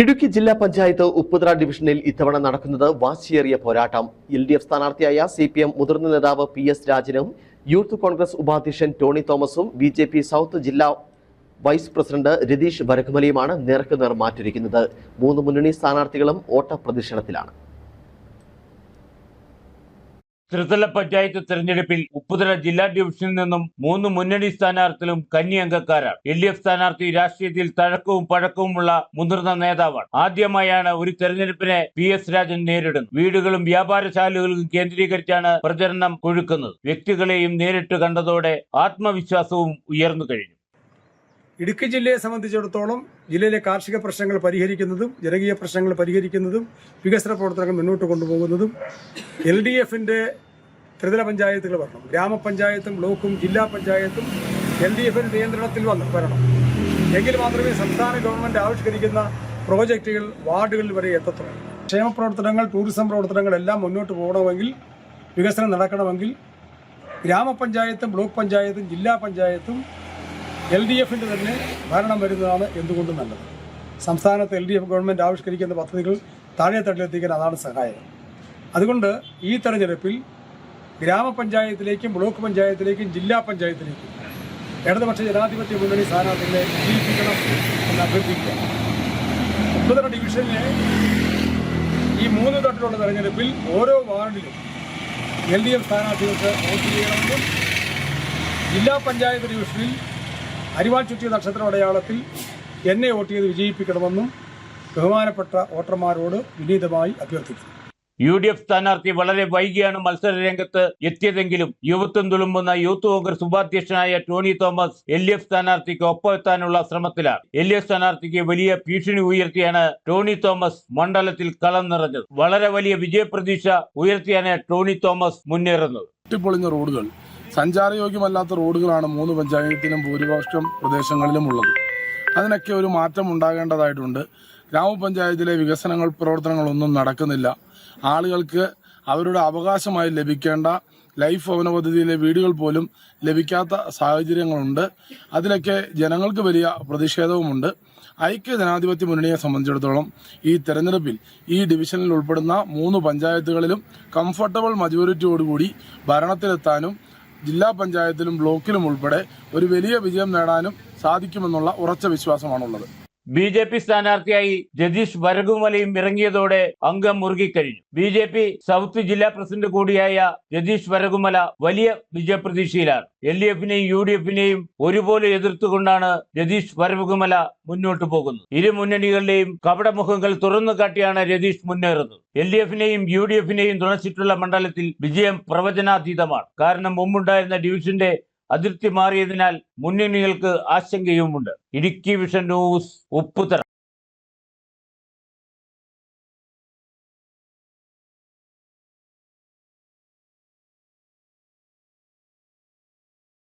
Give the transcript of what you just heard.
ഇടുക്കി ജില്ലാ പഞ്ചായത്ത് ഉപ്പുതറ ഡിവിഷനിൽ ഇത്തവണ നടക്കുന്നത് വാശിയേറിയ പോരാട്ടം. എൽ ഡി എഫ് സ്ഥാനാർത്ഥിയായ സി പി എം മുതിർന്ന നേതാവ് പി എസ് രാജനും യൂത്ത് കോൺഗ്രസ് ഉപാധ്യക്ഷൻ ടോണി തോമസും ബി ജെ പി സൗത്ത് ജില്ലാ വൈസ് പ്രസിഡന്റ് രതീഷ് വരക്കുമലിയുമാണ് നേർക്കുനേർ മാറ്റിരിക്കുന്നത്. മൂന്ന് മുന്നണി സ്ഥാനാർത്ഥികളും ഓട്ടപ്രദക്ഷിണത്തിലാണ് ത്രിതല പഞ്ചായത്ത് തെരഞ്ഞെടുപ്പിൽ ഉപ്പുതല ജില്ലാ ഡിവിഷനിൽ നിന്നും മൂന്ന് മുന്നണി സ്ഥാനാർത്ഥികളും കന്നി അംഗക്കാരാണ് എൽ ഡി എഫ് സ്ഥാനാർത്ഥി രാഷ്ട്രീയത്തിൽ തഴക്കവും പഴക്കവുമുള്ള മുതിർന്ന നേതാവാണ്. ആദ്യമായാണ് ഒരു തെരഞ്ഞെടുപ്പിനെ പി എസ് രാജൻ നേരിടുന്നത്. വീടുകളും വ്യാപാരശാലകളും കേന്ദ്രീകരിച്ചാണ് പ്രചരണം കൊഴുക്കുന്നത്. വ്യക്തികളെയും നേരിട്ട് കണ്ടതോടെ ആത്മവിശ്വാസവും ഉയർന്നു കഴിഞ്ഞു. ഇടുക്കി ജില്ലയെ സംബന്ധിച്ചിടത്തോളം ജില്ലയിലെ കാർഷിക പ്രശ്നങ്ങൾ പരിഹരിക്കുന്നതും ജനകീയ പ്രശ്നങ്ങൾ പരിഹരിക്കുന്നതും വികസന പ്രവർത്തനങ്ങൾ മുന്നോട്ട് കൊണ്ടുപോകുന്നതും എൽ ഡി എഫിന്റെ ത്രിതല പഞ്ചായത്തുകൾ വരണം. ഗ്രാമപഞ്ചായത്തും ബ്ലോക്കും ജില്ലാ പഞ്ചായത്തും എൽ ഡി എഫിന്റെ നിയന്ത്രണത്തിൽ വന്ന് വരണം. എങ്കിൽ മാത്രമേ സംസ്ഥാന ഗവൺമെന്റ് ആവിഷ്കരിക്കുന്ന പ്രോജക്റ്റുകൾ വാർഡുകളിൽ വരെ എത്തത്തുള്ളൂ. ക്ഷേമ പ്രവർത്തനങ്ങൾ ടൂറിസം പ്രവർത്തനങ്ങൾ എല്ലാം മുന്നോട്ട് പോകണമെങ്കിൽ വികസനം നടക്കണമെങ്കിൽ ഗ്രാമപഞ്ചായത്തും ബ്ലോക്ക് പഞ്ചായത്തും ജില്ലാ പഞ്ചായത്തും എൽ ഡി എഫിന്റെ തന്നെ ഭരണം വരുന്നതാണ് എന്തുകൊണ്ടും നല്ലത്. സംസ്ഥാനത്ത് എൽ ഡി എഫ് ഗവൺമെന്റ് ആവിഷ്കരിക്കുന്ന പദ്ധതികൾ താഴെത്തട്ടിലെത്തിക്കാൻ അതാണ് സഹായം. അതുകൊണ്ട് ഈ തെരഞ്ഞെടുപ്പിൽ ഗ്രാമപഞ്ചായത്തിലേക്കും ബ്ലോക്ക് പഞ്ചായത്തിലേക്കും ജില്ലാ പഞ്ചായത്തിലേക്കും ഇടതുപക്ഷ ജനാധിപത്യ മുന്നണി സ്ഥാനാർത്ഥികളെ വിജയിപ്പിക്കണം എന്ന് അഭ്യർത്ഥിക്കുക. ഉത്തര ഡിവിഷനിലെ ഈ മൂന്ന് തട്ടിലുള്ള തെരഞ്ഞെടുപ്പിൽ ഓരോ വാർഡിലും എൽ ഡി എഫ് സ്ഥാനാർത്ഥികൾക്ക് വോട്ട് ചെയ്യണമെന്നും ജില്ലാ പഞ്ചായത്ത് ഡിവിഷനിൽ അരിവാൾ ചുറ്റിയ നക്ഷത്ര അടയാളത്തിൽ എന്നെ വോട്ട് ചെയ്ത് വിജയിപ്പിക്കണമെന്നും ബഹുമാനപ്പെട്ട വോട്ടർമാരോട് വിനീതമായി അഭ്യർത്ഥിക്കുന്നു. യു ഡി എഫ് സ്ഥാനാർത്ഥി വളരെ വൈകിയാണ് മത്സര രംഗത്ത് എത്തിയതെങ്കിലും യുവത്വം തുളുമ്പുന്ന youth congress ഉപാധ്യക്ഷനായ Tony Thomas L D F സ്ഥാനാർത്ഥിക്ക് ഒപ്പമെത്താനുള്ള ശ്രമത്തിലാണ്. എൽ ഡി എഫ് സ്ഥാനാർത്ഥിക്ക് വലിയ ഭീഷണി ഉയർത്തിയാണ് ടോണി തോമസ് മണ്ഡലത്തിൽ കളം നിറഞ്ഞത്. വളരെ വലിയ വിജയപ്രതീക്ഷ ഉയർത്തിയാണ് ടോണി തോമസ് മുന്നേറുന്നത്. റോഡുകൾ സഞ്ചാരയോഗ്യമല്ലാത്ത റോഡുകളാണ് മൂന്ന് പഞ്ചായത്തിലും ഭൂരിപക്ഷം പ്രദേശങ്ങളിലും ഉള്ളത്. അതിനൊക്കെ ഒരു മാറ്റം ഉണ്ടാകേണ്ടതായിട്ടുണ്ട്. ഗ്രാമപഞ്ചായത്തിലെ വികസനങ്ങൾ പ്രവർത്തനങ്ങളൊന്നും നടക്കുന്നില്ല. ആളുകൾക്ക് അവരുടെ അവകാശമായി ലഭിക്കേണ്ട ലൈഫ് ഭവന പദ്ധതിയിലെ വീടുകൾ പോലും ലഭിക്കാത്ത സാഹചര്യങ്ങളുണ്ട്. അതിലൊക്കെ ജനങ്ങൾക്ക് വലിയ പ്രതിഷേധവുമുണ്ട്. ഐക്യ ജനാധിപത്യ മുന്നണിയെ സംബന്ധിച്ചിടത്തോളം ഈ തെരഞ്ഞെടുപ്പിൽ ഈ ഡിവിഷനിൽ ഉൾപ്പെടുന്ന മൂന്ന് പഞ്ചായത്തുകളിലും കംഫർട്ടബിൾ മജോറിറ്റിയോടുകൂടി ഭരണത്തിലെത്താനും ജില്ലാ പഞ്ചായത്തിലും ബ്ലോക്കിലും ഉൾപ്പെടെ ഒരു വലിയ വിജയം നേടാനും സാധിക്കുമെന്നുള്ള ഉറച്ച വിശ്വാസമാണുള്ളത്. ബി ജെ പി സ്ഥാനാർത്ഥിയായി ജതീഷ് വരകുമലയും ഇറങ്ങിയതോടെ അംഗം മുറുകിക്കഴിഞ്ഞു. ബി ജെ പി സൗത്ത് ജില്ലാ പ്രസിഡന്റ് കൂടിയായ ജതീഷ് വരകുമല വലിയ വിജയപ്രതീക്ഷയിലാണ്. എൽ ഡി എഫിനെയും യു ഡി എഫിനെയും ഒരുപോലെ എതിർത്തുകൊണ്ടാണ് ജതീഷ് വരകുമല മുന്നോട്ട് പോകുന്നത്. ഇരു മുന്നണികളുടെയും കപടമുഖങ്ങൾ തുറന്നു കാട്ടിയാണ് രതീഷ് മുന്നേറുന്നത്. എൽ ഡി എഫിനെയും യു ഡി എഫിനെയും തുണച്ചിട്ടുള്ള മണ്ഡലത്തിൽ വിജയം പ്രവചനാതീതമാണ്. കാരണം മുമ്പുണ്ടായിരുന്ന ഡിവിഷന്റെ അതിർത്തി മാറിയതിനാൽ മുന്നണികൾക്ക് ആശങ്കയുമുണ്ട്. Idukki vision news Upputhara